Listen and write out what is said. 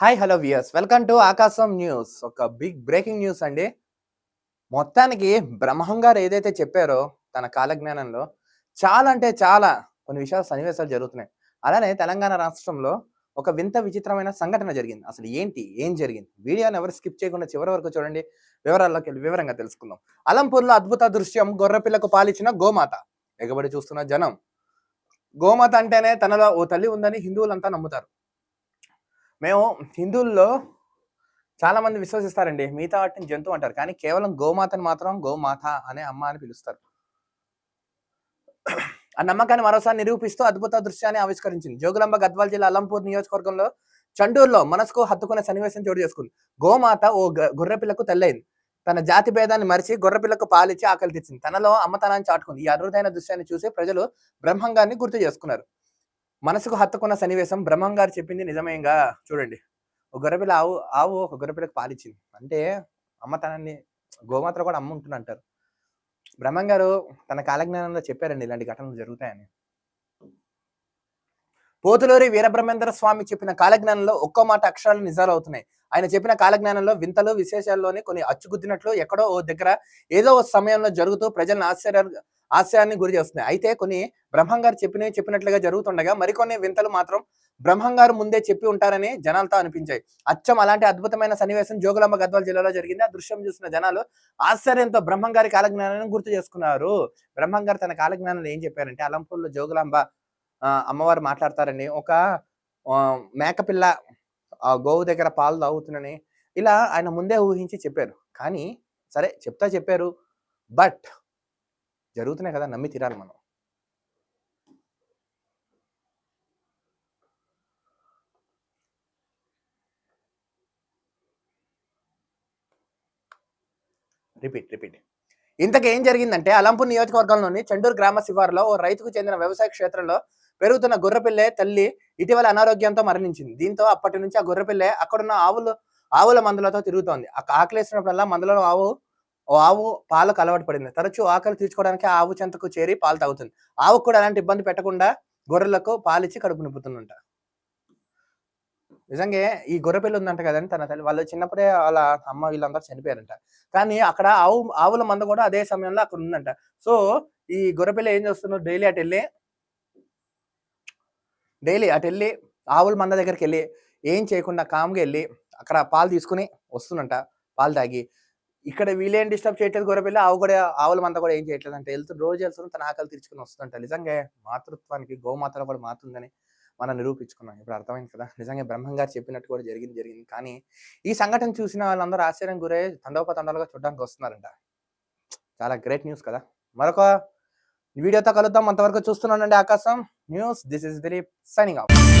Hi hello viewers welcome to Aakasam news ఒక big breaking news అండి. మొత్తానికి బ్రహ్మం గారు ఏదైతే చెప్పారో తన కాలజ్ఞానంలో చాలా అంటే చాలా కొన్ని విషయాలు సన్నివేశాలు జరుగుతున్నాయి. అలానే తెలంగాణ రాష్ట్రంలో ఒక వింత విచిత్రమైన సంఘటన జరిగింది. అసలు ఏంటి? ఏం జరిగింది? వీడియోని ఎవరు స్కిప్ చేయకుండా చివరి వరకు చూడండి. వివరాల్లోకి వెళ్ళి వివరంగా తెలుసుకుందాం. అలంపూర్లో అద్భుత దృశ్యం గొర్రెపిల్లకు పాలిచ్చిన గోమాత. ఎగబడి చూస్తున్న జనం. గోమాత అంటేనే తనలో ఓ తల్లి ఉందని హిందువులంతా నమ్ముతారు. మేము హిందువుల్లో చాలామంది విశ్వసిస్తారండి. మిగతా వాటిని జంతువు అంటారు. కానీ కేవలం గోమాతను మాత్రం గోమాత అనే అమ్మ అని పిలుస్తారు. ఆ నమ్మకాన్ని మరోసారి నిరూపిస్తూ అద్భుత దృశ్యాన్ని ఆవిష్కరించింది. జోగులాంబ గద్వాల జిల్లా అలంపూర్ నియోజకవర్గంలో చండూరులో మనసుకు హత్తుకునే సన్నివేశం చోటు చేసుకుంది. గోమాత ఓ గ- గొర్రెపిల్లకు తెల్లైంది. తన జాతి భేదాన్ని మరిచి గొర్రెపిల్లకు పాలిచ్చి ఆకలి తెచ్చింది తనలో అమ్మతనాన్ని చాటుకుంది. ఈ అరుదైన దృశ్యాన్ని చూసి ప్రజలు బ్రహ్మంగాన్ని గుర్తు చేసుకున్నారు. మనసుకు హత్తుకున్న సన్నివేశం బ్రహ్మం గారు చెప్పింది నిజమేగా? చూడండి. ఒక గొర్రెపిల్ల ఆవు ఆవు ఒక గొర్రెపిల్లకు పాలిచ్చింది. అంటే అమ్మతనాన్ని గోమాత్ర కూడా అమ్మ ఉంటుంది అంటారు. బ్రహ్మం గారు తన కాలజ్ఞానంలో చెప్పారండి ఇలాంటి ఘటనలు జరుగుతాయని. పోతులూరి వీరబ్రహ్మేంద్ర స్వామి చెప్పిన కాలజ్ఞానంలో ఒక్కో మాట అక్షరాలు నిజాలు అవుతున్నాయి. ఆయన చెప్పిన కాలజ్ఞానంలో వింతలు విశేషాల్లోనే కొన్ని అచ్చుగుద్దినట్లు ఎక్కడో ఓ దగ్గర ఏదో ఓ సమయంలో జరుగుతూ ప్రజలను ఆశ్చర్య ఆశ్చర్యాన్ని గురి చేస్తున్నాయి. అయితే కొన్ని బ్రహ్మం గారు చెప్పినవి చెప్పినట్లుగా జరుగుతుండగా మరికొన్ని వింతలు మాత్రం బ్రహ్మం గారు ముందే చెప్పి ఉంటారని జనాలతో అనిపించాయి. అచ్చం అలాంటి అద్భుతమైన సన్నివేశం జోగులాంబ గద్వాల జిల్లాలో జరిగింది. ఆ దృశ్యం చూసిన జనాలు ఆశ్చర్యంతో బ్రహ్మం గారి కాలజ్ఞానాన్ని గుర్తు చేసుకున్నారు. బ్రహ్మం గారు తన కాలజ్ఞానంలో ఏం చెప్పారంటే అలంపూర్లో జోగులాంబ అమ్మవారు మాట్లాడతారని ఒక మేకపిల్ల ఆ గోవు దగ్గర పాలు తాగుతుందని ఇలా ఆయన ముందే ఊహించి చెప్పారు. కానీ సరే చెప్తా చెప్పారు. బట్ జరుగుతున్నాయి కదా నమ్మి తీరాలి మనం. Repeat repeat. ఇంతకు ఏం జరిగిందంటే అలంపూర్ నియోజకవర్గంలోని చండూరు గ్రామ శివారులో ఓ రైతుకు చెందిన వ్యవసాయ క్షేత్రంలో పెరుగుతున్న గొర్రెపిల్లె తల్లి ఇటీవల అనారోగ్యంతో మరణించింది. దీంతో అప్పటి నుంచి ఆ గొర్రెపిల్లె అక్కడున్న ఆవులు ఆవుల మందులతో తిరుగుతోంది. ఆకలేసినప్పుడల్లా మందులలో ఆవు ఆవు పాలకు అలవాటు పడింది. తరచూ ఆకలి తీర్చుకోవడానికి ఆవు చెంతకు చేరి పాలు తాగుతుంది. ఆవుకు కూడా అలాంటి ఇబ్బంది పెట్టకుండా గొర్రెలకు పాలిచ్చి కడుపు నింపుతుందంట. నిజంగా ఈ గొర్రె పిల్ల ఉందంట కదండి తన తల్లి. వాళ్ళు చిన్నప్పుడే వాళ్ళ అమ్మ వీళ్ళందరూ చనిపోయారంట. కానీ అక్కడ ఆవు ఆవుల మంద కూడా అదే సమయంలో అక్కడ ఉందంట. సో ఈ గొర్రె పిల్ల ఏం చేస్తున్నారు డైలీ అటు వెళ్ళి డైలీ అటు వెళ్ళి ఆవుల మంద దగ్గరికి వెళ్ళి ఏం చేయకుండా కామ్గా వెళ్ళి అక్కడ పాలు తీసుకుని వస్తుందంట పాలు తాగి. ఇక్కడ వీళ్ళేం డిస్టర్బ్ చేయట్లేదు గొర్రెపిల్ల ఆవు కూడా ఆవుల మంద కూడా ఏం చేయట్లేదు అంటే. వెళ్తూ రోజు వెళ్తున్న తన ఆకలి తీర్చుకుని వస్తుందంట. నిజంగా మాతృత్వానికి గోమాతలో కూడా మాతుందని మనం నిరూపించుకున్నాం. ఇప్పుడు అర్థమైంది కదా? నిజంగా బ్రహ్మంగారు చెప్పినట్టు కూడా జరిగింది జరిగింది. కానీ ఈ సంఘటన చూసిన వాళ్ళందరూ ఆశ్చర్యం గురై తండోపతండాలుగా చూడడానికి వస్తున్నారంట. చాలా గ్రేట్ న్యూస్ కదా? మరొక వీడియోతో కలుద్దాం. అంతవరకు చూస్తున్నానండి Aakasam. News this is Dilip signing off